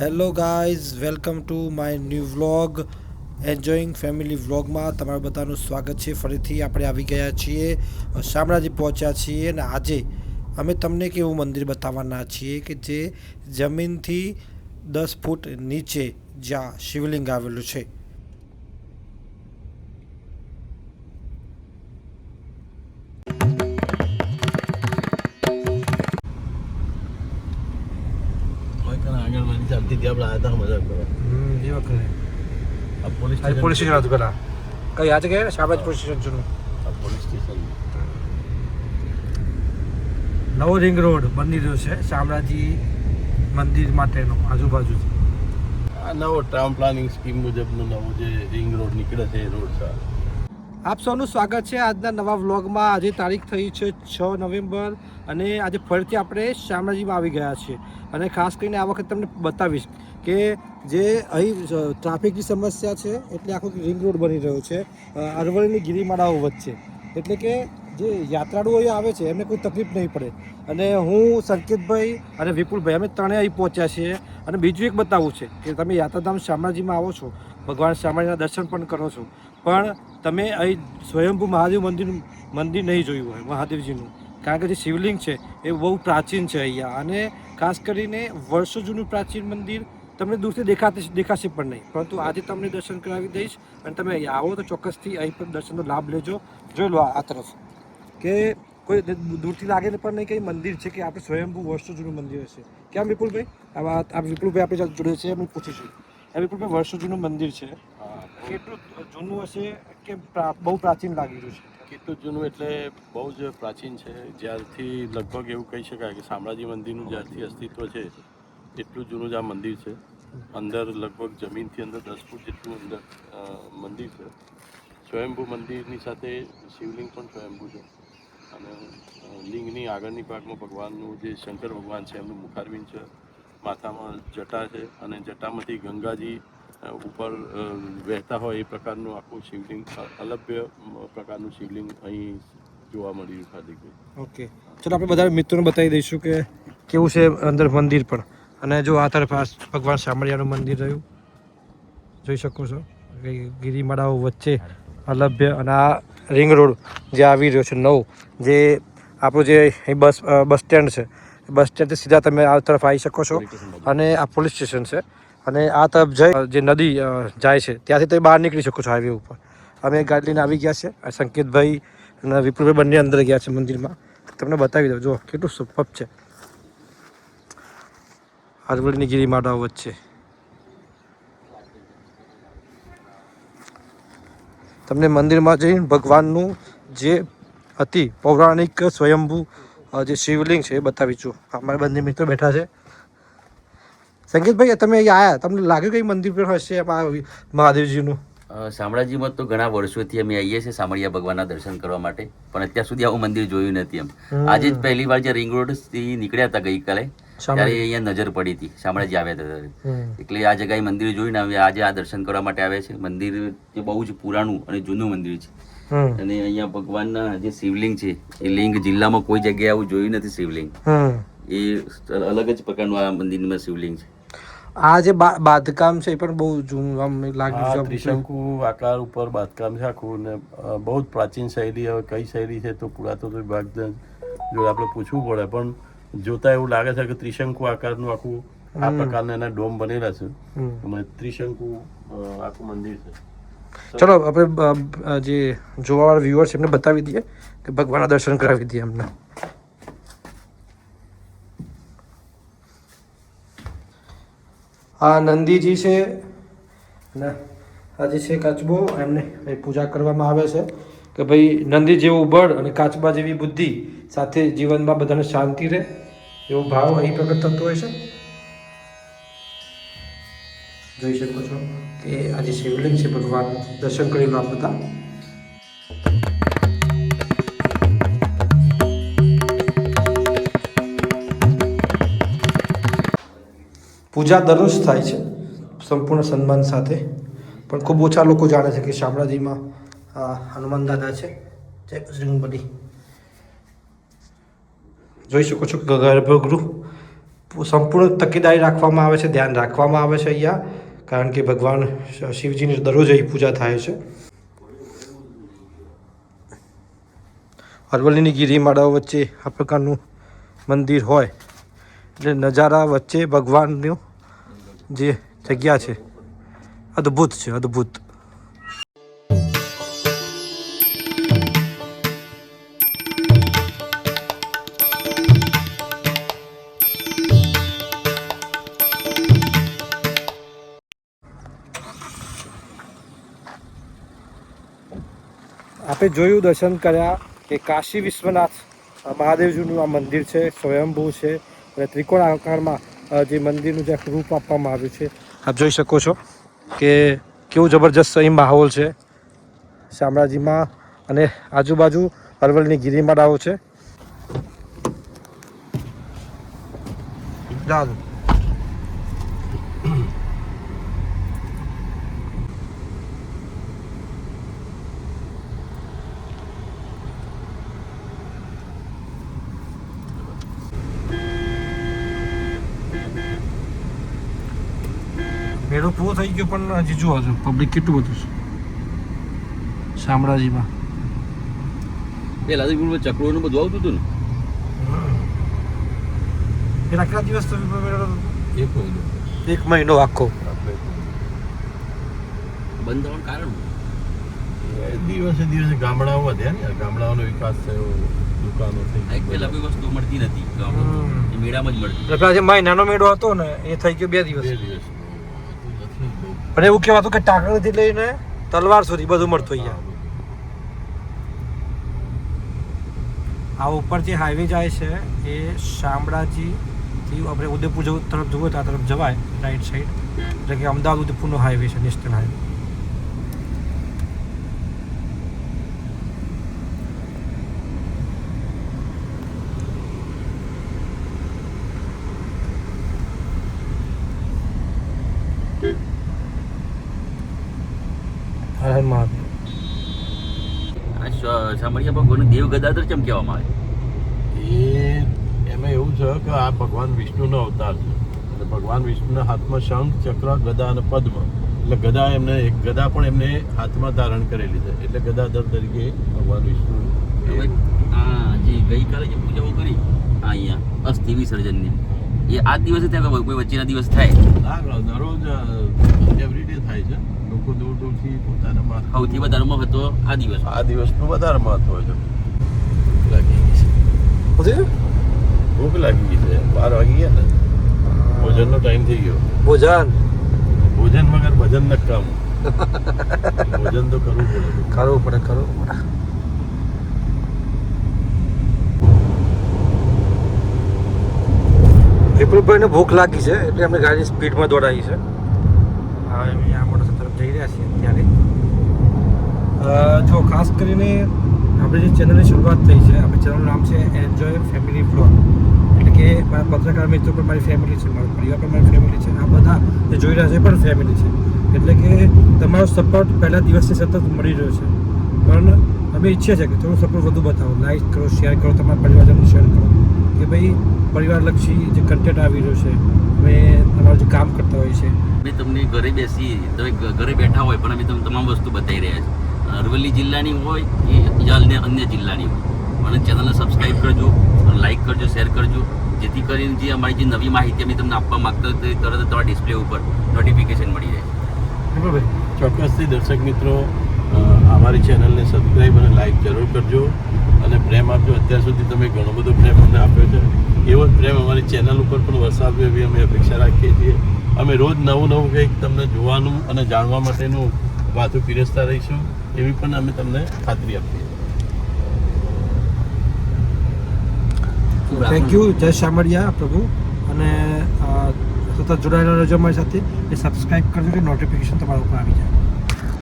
Hello guys welcome to my new vlog enjoying family વ્લોગમાં તમારું બધાનું સ્વાગત છે. ફરીથી આપણે આવી ગયા છીએ શામળાજી પહોંચ્યા છીએ અને આજે અમે તમને એક એવું મંદિર બતાવવાના છીએ કે જે જમીનથી દસ ફૂટ નીચે જ્યાં શિવલિંગ આવેલું છે. ચાલતી ત્યાં આપણે આવ્યા હતા મજા કરવા આ પોલીસ સ્ટેશન પોલીસ સ્ટેશન હતું પેલા કઈ આજે ગયા શામળાજી પોલીસ સ્ટેશન જૂનું આ પોલીસ સ્ટેશન નવો રિંગ રોડ બની રહ્યો છે શામળાજી મંદિર માટેનો આજુબાજુ. આ નવો ટાઉન પ્લાનિંગ સ્કીમ મુજબનો નવો જે રિંગ રોડ નીકળે છે એ રોડ આ. આપ સૌનું સ્વાગત છે આજના નવા વ્લોગમાં. આજે તારીખ થઈ છે છ નવેમ્બર અને આજે ફરીથી આપણે શામળાજીમાં આવી ગયા છીએ. અને ખાસ કરીને આ વખત તમને બતાવીશ કે જે અહીં ટ્રાફિકની સમસ્યા છે, એટલે આખો રિંગ રોડ બની રહ્યો છે. અરવલ્લીની ગિરિમાળાઓ વચ્ચે. એટલે કે જે યાત્રાળુઓ આવે છે, એમને કોઈ તકલીફ નહીં પડે. અને હું, સંકેતભાઈ અને વિપુલભાઈ, અમે ત્રણેય અહીં પહોંચ્યા છીએ. અને બીજું એક બતાવવું છે કે તમે યાત્રાધામ શામળાજીમાં આવો છો. ભગવાન શામળાજીના દર્શન પણ કરો છો. પણ તમે અહીં સ્વયંભૂ મહાદેવ મંદિર મંદિર નહીં જોયું હોય, મહાદેવજીનું. કારણ કે જે શિવલિંગ છે, એ બહુ પ્રાચીન છે અહીંયા. અને ખાસ કરીને વર્ષો જૂનું પ્રાચીન મંદિર તમને દૂરથી દેખાતી દેખાશે પણ નહીં. પરંતુ આજે તમને દર્શન કરાવી દઈશ અને તમે અહીં આવો તો ચોક્કસથી અહીં પણ દર્શનનો લાભ લેજો. જોઈ લો આ આ તરફ. કે કોઈ દૂરથી લાગે પણ નહીં કંઈ મંદિર છે કે આપણે સ્વયંભૂ વર્ષો જૂનું મંદિર હશે. કેમ વિપુલભાઈ? આવા આ વિપુલભાઈ આપણે જોડે છે એમને પૂછીશું આ વિપુલભાઈ, વર્ષો જૂનું મંદિર છે. કેટલું જૂનું હશે કે બહુ પ્રાચીન લાગી રહ્યું છે? કેટલું જૂનું એટલે બહુ જ પ્રાચીન છે. જ્યારથી લગભગ એવું કહી શકાય કે શામળાજી મંદિરનું જ્યારથી અસ્તિત્વ છે, એટલું જૂનું જ આ મંદિર છે. અંદર લગભગ જમીનથી અંદર દસ ફૂટ જેટલું અંદર મંદિર છે. સ્વયંભૂ મંદિરની સાથે શિવલિંગ પણ સ્વયંભૂ છે. અને લિંગની આગળની ભાગમાં ભગવાનનું જે શંકર ભગવાન છે એમનું મુખારવીન છે. માથામાં જટા છે અને જટામાંથી ગંગાજી ઉપર વહેતા હોય એ પ્રકારનું આખું શિવલિંગ અલભ્ય પ્રકારનું શિવલિંગ અહીં જોવા મળી રહ્યું હાર્દિકભાઈ ઓકે. ચલો આપણે બધા મિત્રોને બતાવી દઈશું કે કેવું છે અંદર મંદિર પણ. અને જો આ તરફ આ ભગવાન શામળિયાનું મંદિર રહ્યું. જોઈ શકો છો. ગિરિમાળાઓ વચ્ચે અલભ્ય અને આ રિંગ રોડ જે આવી રહ્યો છે નવો જે આપણું જે અહીં બસ બસ સ્ટેન્ડ છે. બસ સ્ટેન્ડથી સીધા તમે આ તરફ આવી શકો છો. અને આ પોલીસ સ્ટેશન છે. અને આ તરફ જઈ જે નદી જાય છે, ત્યાંથી તમે બહાર નીકળી શકો છો હાઈવે ઉપર. અમે ગાડી લઈને આવી ગયા છે સંકેતભાઈ અને વિપુલભાઈ બંને અંદર ગયા છે મંદિરમાં. તમને બતાવી દઉં, જો, કેટલું સુપપ છે. અરવલ્લીની ગિરિમાળાઓ વચ્ચે. તમને મંદિરમાં જઈને ભગવાનનું જે અતિ પૌરાણિક સ્વયંભૂ જે શિવલિંગ છે એ બતાવીશું અમારા બંને મિત્રો બેઠા છે. સંકેતભાઈ તમે અહીંયા આવ્યા તમને લાગ્યું કે મંદિર પર હશે મહાદેવજીનું? શામળાજીમાં તો ઘણા વર્ષોથી અમે આવીએ છીએ શામળિયા ભગવાનના દર્શન કરવા માટે પણ અત્યાર સુધી આવું મંદિર જોયું નથી એમ. આજે જ પહેલી વાર જે રિંગ રોડથી નીકળ્યા હતા ગઈકાલે ત્યારે અહીંયા નજર પડી હતી. શામળાજી આવ્યા હતા ત્યારે. એટલે આ જગ્યાએ મંદિર જોઈને આવે આજે આ દર્શન કરવા માટે આવ્યા છે મંદિર એ બહુ જ પુરાણું અને જૂનું મંદિર છે. અને અહીંયા ભગવાનના જે શિવલિંગ છે એ લિંગ જિલ્લામાં કોઈ જગ્યાએ આવું જોયું નથી શિવલિંગ. એ અલગ જ પ્રકારનું આ મંદિરમાં શિવલિંગ છે. આ જે બાંધકામ છે એ પણ બહુ જૂનું આમ લાગ્યું છે ત્રિશંકુ આકાર ઉપર બાંધકામ છે આખું ને બહુ જ પ્રાચીન શૈલી હવે કઈ શૈલી છે તો પુરાતત્વ વિભાગ જો આપણે પૂછવું પડે પણ જોતા એવું લાગે છે કે ત્રિશંકુ આકારનું આખું આ પ્રકારના એના ડોમ બનેલા છે. અને ત્રિશંકુ આખું મંદિર છે. ચલો આપણે જે જોવાવાળા વ્યુઅર્સ એમને બતાવી દઈએ કે ભગવાનના દર્શન કરાવી દઈએ એમને. આ નંદીજી છે ને આ જે છે કાચબો, એમને પૂજા કરવામાં આવે છે કે ભાઈ નંદી જેવું બળ અને કાચબા જેવી બુદ્ધિ સાથે જીવનમાં બધાને શાંતિ રહે એવો ભાવ અહીં પ્રગટ થતો હોય છે. જોઈ શકો છો કે આજે શિવલિંગ છે ભગવાન દર્શન કરી લો બધા પૂજા દરરોજ થાય છે, સંપૂર્ણ સન્માન સાથે. પણ ખૂબ ઓછા લોકો જાણે છે કે શામળાજીમાં હનુમાન દાદા છે. જય બજરંગબલી જોઈ શકો છો કે ગર્ભગૃહ સંપૂર્ણ તકેદારી રાખવામાં આવે છે, ધ્યાન રાખવામાં આવે છે અહીંયા, કારણ કે ભગવાન શિવજીની દરરોજ અહીં પૂજા થાય છે. અરવલ્લીની ગિરિમાળાઓ વચ્ચે આ પ્રકારનું મંદિર હોય, એટલે નજારા વચ્ચે ભગવાનનું જે જગ્યા છે. અદ્ભુત છે, અદ્ભુત. આપણે જોયું દર્શન કર્યા કે કાશી વિશ્વનાથ મહાદેવજીનું આ મંદિર છે, સ્વયંભૂ છે અને ત્રિકોણ આકારમાં જે મંદિરનું જે રૂપ આપવામાં આવ્યું છે. આપ જોઈ શકો છો કે કેવું જબરજસ્ત અહીં માહોલ છે. શામળાજીમાં અને આજુબાજુ અરવલ્લીની ગિરિમાળાઓ છે. જાઓ. મેળો થઈ ગયો પણ હજી જુઓ છો પબ્લિક કેટલું બધું છે શામળાજીમાં. પેલા ચક્રોનું બધું આવતું હતું ને. પેલા આટલા દિવસ તો એક મહિનો. એક મહિનો આખો. બંધ થવાનું કારણ દિવસે દિવસે ગામડાઓ વધ્યા ને ગામડાઓનો વિકાસ થયો દુકાનો થઈ પેલા કોઈ વસ્તુ મળતી નથી મેળામાં જ મળતી. જે માય નાનો મેળો હતો ને એ થઈ ગયો બે દિવસ. બે દિવસ. પણ એવું કહેવાતું કે ટાંકણથી લઈને તલવાર સુધી બધું મળતું અહીંયા. આ ઉપર જે હાઈવે જાય છે, એ શામળાજીથી આપણે ઉદયપુર તરફ જુઓ ત્યાં તરફ જવાય રાઈટ સાઈડ એટલે કે અમદાવાદ ઉદયપુરનો હાઈવે છે નેશનલ હાઈવે હર હર મહાદેવ આ ભગવાન દેવ ગદાધર ચમ કહેવામાં આવે? એ એમાં એવું છે કે આ ભગવાન વિષ્ણુનો અવતાર છે. એટલે ભગવાન વિષ્ણુના હાથમાં શંખ ચક્ર ગદા અને પદ્મ. એટલે ગદા એમને એક ગદા પણ એમને હાથમાં ધારણ કરેલી છે. એટલે ગદાધર તરીકે ભગવાન વિષ્ણુ હવે એ આ જે ગઈકાલે જે પૂજાઓ કરી આ અહીંયા અસ્થિ વિસર્જનની એ આ દિવસે થાય કોઈ વચ્ચેના દિવસ થાય? દરરોજ થાય છે. લોકો દૂર દૂરથી પોતાના માં સૌથી વધારે મહત્વ આ દિવસ. આ દિવસનું વધારે મહત્વ છે. લાગી ગઈ છે. બધું ભૂખ લાગી ગઈ છે. બાર વાગી ગયા ને. ભોજનનો ટાઈમ થઈ ગયો. ભોજન? ભોજન વગર ભજન નકામ ભોજન તો કરવું પડે. કરવું પડે કરવું પડે. વિપુલભાઈને ભૂખ લાગી છે એટલે અમે ગાડી સ્પીડમાં દોડાવી છે. અમે આ મોટર તરફ જઈ રહ્યા છીએ ત્યારે જો ખાસ કરીને આપણે જે ચેનલની શરૂઆત થઈ છે, આપણે ચેનલનું નામ છે એન્જોય ફેમિલી ફ્લોર એટલે કે મારા પત્રકાર મિત્રો પણ મારી ફેમિલી છે, મારો પરિવાર પણ મારી ફેમિલી છે આ બધા જે જોઈ રહ્યા છે પણ ફેમિલી છે. એટલે કે તમારો સપોર્ટ પહેલા દિવસથી સતત મળી રહ્યો છે. પણ અમે ઈચ્છીએ છીએ કે થોડો સપોર્ટ વધુ બતાવો. લાઈક કરો શેર કરો, તમારા પરિવારજનને શેર કરો. કે ભાઈ પરિવારલક્ષી જે કન્ટેન્ટ આવી રહ્યો છે અમે તમારું જે કામ કરતા હોય છીએ અમે તમને ઘરે બેસી તમે ઘરે બેઠા હોય પણ અમે તમને તમામ વસ્તુ બતાવી રહ્યા છીએ. અરવલ્લી જિલ્લાની હોય કે યા અન્ય અન્ય જિલ્લાની હોય. અને ચેનલને સબસ્ક્રાઈબ કરજો લાઈક કરજો શેર કરજો. જેથી કરીને જે અમારી જે નવી માહિતી અમે તમને આપવા માગતા હોય તો તરત જ તમારા ડિસ્પ્લે ઉપર નોટિફિકેશન મળી જાય ચોક્કસથી દર્શક મિત્રો અમારી ચેનલને સબસ્ક્રાઈબ અને લાઈક જરૂર કરજો. અને પ્રેમ આપજો. અત્યાર સુધી તમે ઘણો બધો પ્રેમ અમને આપ્યો છે. એવો જ પ્રેમ અમારી ચેનલ ઉપર પણ વરસાવ્યો એવી અમે અપેક્ષા રાખીએ છીએ. અમે રોજ નવું નવું કંઈક તમને જોવાનું અને જાણવા માટેનું વાતું પીરસતા રહીશું, એવી પણ અમે તમને ખાતરી આપીએ. થેન્ક યુ જય શામળિયા પ્રભુ. અને સતત જોડાયેલા રહેજો અમારી સાથે. એ સબસ્ક્રાઈબ કરજો કે નોટિફિકેશન તમારા ઉપર આવી જાય.